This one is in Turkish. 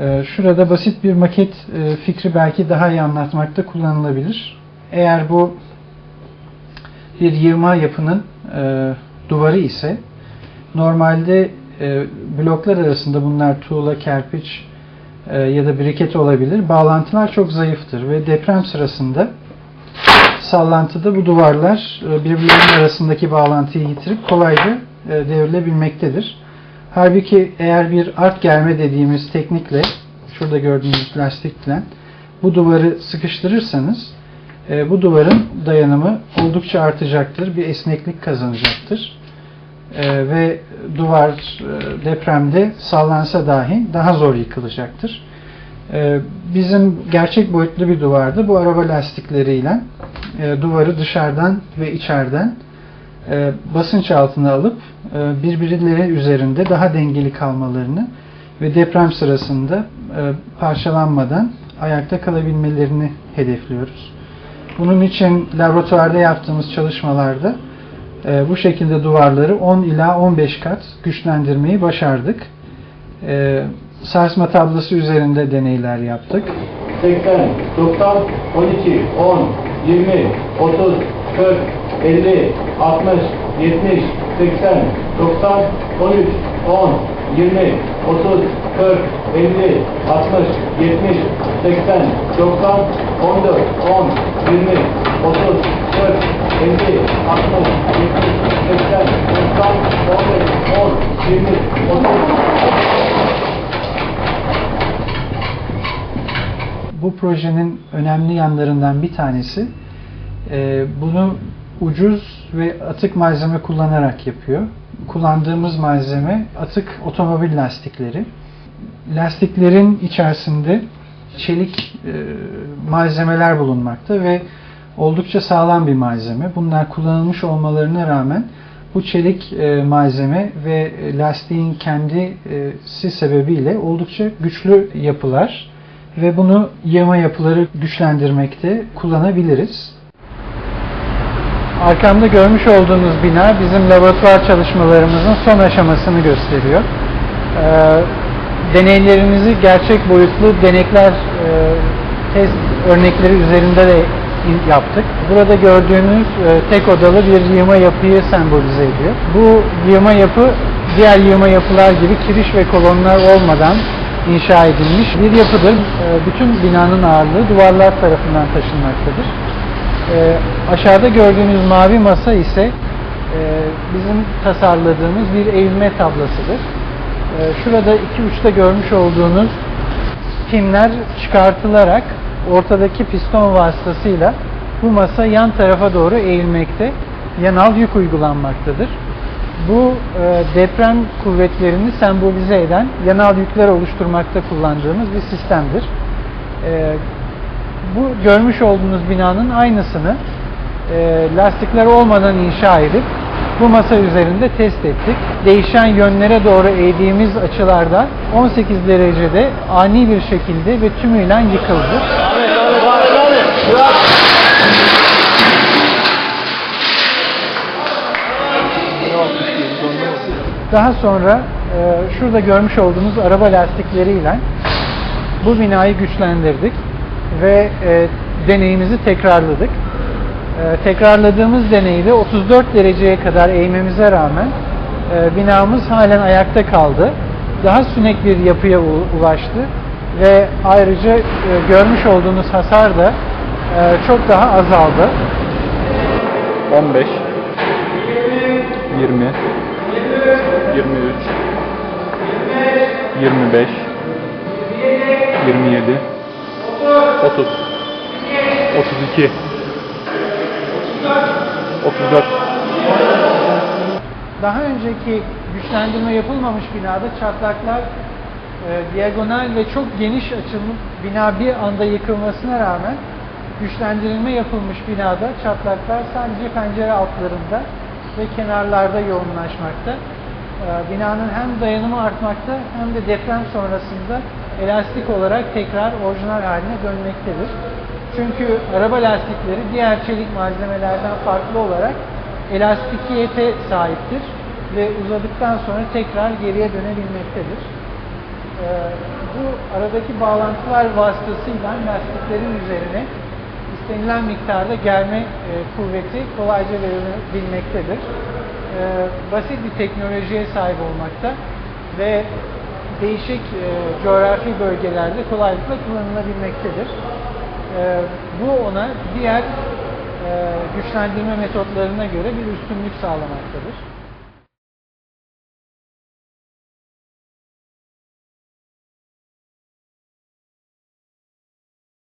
Ee, Şurada basit bir maket e, fikri belki daha iyi anlatmakta kullanılabilir. Eğer bu bir yığma yapının e, duvarı ise normalde e, bloklar arasında bunlar tuğla, kerpiç ya da briket olabilir. Bağlantılar çok zayıftır ve deprem sırasında sallantıda bu duvarlar birbirlerinin arasındaki bağlantıyı yitirip kolayca devrilebilmektedir. Halbuki eğer bir art germe dediğimiz teknikle, şurada gördüğünüz lastikle bu duvarı sıkıştırırsanız e, bu duvarın dayanımı oldukça artacaktır, bir esneklik kazanacaktır. E, ve duvar e, depremde sallansa dahi daha zor yıkılacaktır. E, bizim gerçek boyutlu bir duvarda bu araba lastikleriyle e, duvarı dışarıdan ve içeriden e, basınç altına alıp e, birbirleri üzerinde daha dengeli kalmalarını ve deprem sırasında e, parçalanmadan ayakta kalabilmelerini hedefliyoruz. Bunun için laboratuvarda yaptığımız çalışmalarda e, bu şekilde duvarları 10 ila 15 kat güçlendirmeyi başardık. E, sarsma tablosu üzerinde deneyler yaptık. 80, 90, 12, 10, 20, 30, 40, 50, 60, 70, 80, 90, 13, 10, 20, 30, 40, 50, 60, 70, 80, 90, 14, 10, 20, 30, 40, 50, 60, 70, 80, 90, 15, 10, 20, 30, Bu projenin önemli yanlarından bir tanesi e, bunu ucuz ve atık malzeme kullanarak yapıyor. Kullandığımız malzeme atık otomobil lastikleri. Lastiklerin içerisinde çelik e, malzemeler bulunmakta ve oldukça sağlam bir malzeme. Bunlar kullanılmış olmalarına rağmen bu çelik e, malzeme ve lastiğin kendisi sebebiyle oldukça güçlü yapılar ve bunu yama yapıları güçlendirmekte kullanabiliriz. Arkamda görmüş olduğunuz bina bizim laboratuvar çalışmalarımızın son aşamasını gösteriyor. Ee, deneylerimizi gerçek boyutlu denekler e, test örnekleri üzerinde de yaptık. Burada gördüğünüz e, tek odalı bir yığma yapıyı sembolize ediyor. Bu yığma yapı diğer yığma yapılar gibi kiriş ve kolonlar olmadan inşa edilmiş bir yapıdır. E, bütün binanın ağırlığı duvarlar tarafından taşınmaktadır. E, aşağıda gördüğünüz mavi masa ise e, bizim tasarladığımız bir eğilme tablasıdır. E, şurada iki uçta görmüş olduğunuz pinler çıkartılarak ortadaki piston vasıtasıyla bu masa yan tarafa doğru eğilmekte, yanal yük uygulanmaktadır. Bu e, deprem kuvvetlerini sembolize eden yanal yükler oluşturmakta kullandığımız bir sistemdir. E, bu görmüş olduğunuz binanın aynısını e, lastikler olmadan inşa edip bu masa üzerinde test ettik. Değişen yönlere doğru eğdiğimiz açılarda 18 derecede ani bir şekilde ve tümüyle yıkıldı. Daha sonra e, şurada görmüş olduğunuz araba lastikleriyle bu binayı güçlendirdik ve e, deneyimizi tekrarladık. E, tekrarladığımız deneyde 34 dereceye kadar eğmemize rağmen e, binamız halen ayakta kaldı. Daha sünek bir yapıya ulaştı ve ayrıca e, görmüş olduğunuz hasar da e, çok daha azaldı. 15 20 23 25 27 30 32 34 Daha önceki güçlendirme yapılmamış binada çatlaklar e, diagonal ve çok geniş açılmış bina bir anda yıkılmasına rağmen güçlendirilme yapılmış binada çatlaklar sadece pencere altlarında ve kenarlarda yoğunlaşmakta. E, binanın hem dayanımı artmakta hem de deprem sonrasında elastik olarak tekrar orijinal haline dönmektedir. Çünkü araba lastikleri diğer çelik malzemelerden farklı olarak elastikiyete sahiptir ve uzadıktan sonra tekrar geriye dönebilmektedir. e, bu aradaki bağlantılar vasıtasıyla lastiklerin üzerine istenilen miktarda germe e, kuvveti kolayca verilebilmektedir. E, basit bir teknolojiye sahip olmakta ve değişik e, coğrafi bölgelerde kolaylıkla kullanılabilmektedir. E, bu ona diğer e, güçlendirme metotlarına göre bir üstünlük sağlamaktadır.